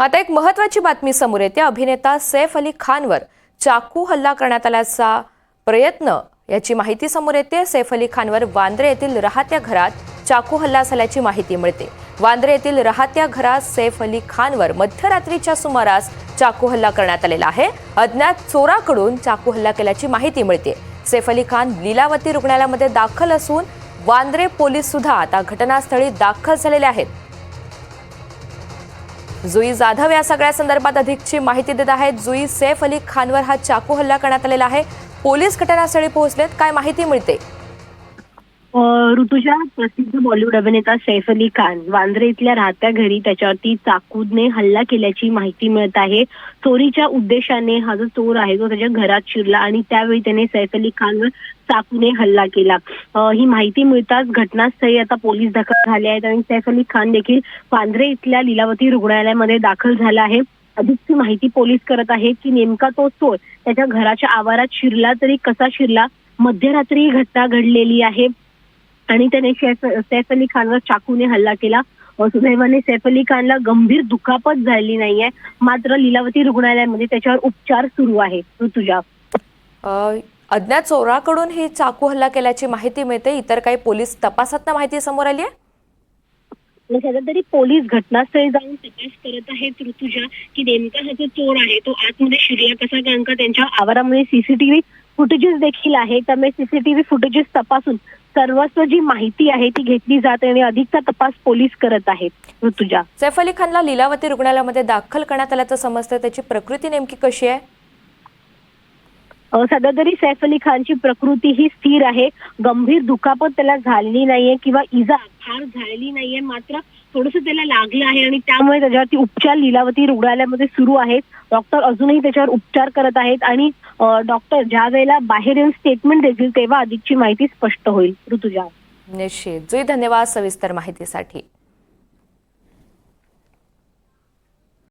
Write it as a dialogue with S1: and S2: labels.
S1: आता एक महत्वाची बातमी समोर येते. अभिनेता सैफ अली खानवर चाकू हल्ला करण्यात आल्याचा प्रयत्न याची माहिती समोर येते. सैफ अली खानवर वांद्रे येथील राहत्या घरात चाकू हल्ला झाल्याची माहिती मिळते. वांद्रे येथील राहत्या घरात सैफ अली खानवर मध्यरात्रीच्या सुमारास चाकू हल्ला करण्यात आलेला आहे. अज्ञात चोराकडून चाकू हल्ला केल्याची माहिती मिळते. सैफ अली खान लीलावती रुग्णालयामध्ये दाखल असून वांद्रे पोलीस सुद्धा आता घटनास्थळी दाखल झालेले आहेत. जुई जाधव या सगळ्या संदर्भात अधिकची माहिती देत आहेत. जुई सैफ अली खानवर हा चाकू हल्ला करण्यात आलेला आहे. पोलीस घटनास्थळी पोहोचलेत. काय माहिती मिळते?
S2: ऋतुजा प्रसिद्ध बॉलिवूड अभिनेता सैफ अली खान वांद्रे इथल्या राहत्या घरी त्याच्यावरती चाकूने हल्ला केल्याची माहिती मिळत आहे. चोरीच्या उद्देशाने हा जो चोर आहे तो त्याच्या घरात शिरला आणि त्यावेळी त्याने सैफ अली खानवर चाकूने हल्ला केला. ही माहिती मिळताच घटनास्थळी आता पोलीस दाखल झाले आहेत आणि सैफ अली खान देखील वांद्रे इथल्या लीलावती रुग्णालयामध्ये दाखल झाला आहे. अधिकची माहिती पोलीस करत आहेत की नेमका तो चोर त्याच्या घराच्या आवारात शिरला तरी कसा शिरला? मध्यरात्री ही घटना घडलेली आहे. आणि त्याने सैफ अली खानवर चाकूने हल्ला केला. सुदैवाने सैफ अली खानला गंभीर दुखापत झाली नाहीये. मात्र लीलावती रुग्णालयामध्ये त्याच्यावर उपचार सुरू आहे. ऋतुजा.
S1: अज्ञात चोराकडून ही चाकू हल्ला केल्याची माहिती मिळते. इतर काही पोलीस तपासात माहिती समोर आली आहे?
S2: सध्या तरी पोलीस घटनास्थळी जाऊन तपास करत आहेत ऋतुजा की नेमका हा जो चोर आहे तो आतमध्ये शिरला कसा कारण का त्यांच्या आवारामध्ये सीसीटीव्ही फुटेजेस देखील आहे. त्यामुळे सीसीटीव्ही फुटेजेस तपासून सर्वस्व जी माहिती आहे ती घेतली जाते आणि अधिकचा तपास पोलीस करत आहेत. ऋतुजा.
S1: सैफ अली खानला लीलावती रुग्णालयामध्ये दाखल करण्यात आल्याचं समजतं त्याची प्रकृती नेमकी कशी आहे?
S2: अ, सैफ अली खानची प्रकृती ही स्थिर आहे. गंभीर दुखापत त्याला झालेली नाहीये किंवा इजा फार झालेली नाहीये. मात्र थोडस त्याला लागलं आहे आणि त्यामुळे त्याच्यावरती उपचार लीलावती रुग्णालयामध्ये सुरू आहेत. डॉक्टर अजूनही त्याच्यावर उपचार करत आहेत आणि डॉक्टर ज्या वेळेला बाहेर येऊन स्टेटमेंट देतील तेव्हा अधिकची माहिती स्पष्ट होईल. ऋतुजा.
S1: निश्चित. जुई धन्यवाद सविस्तर माहितीसाठी.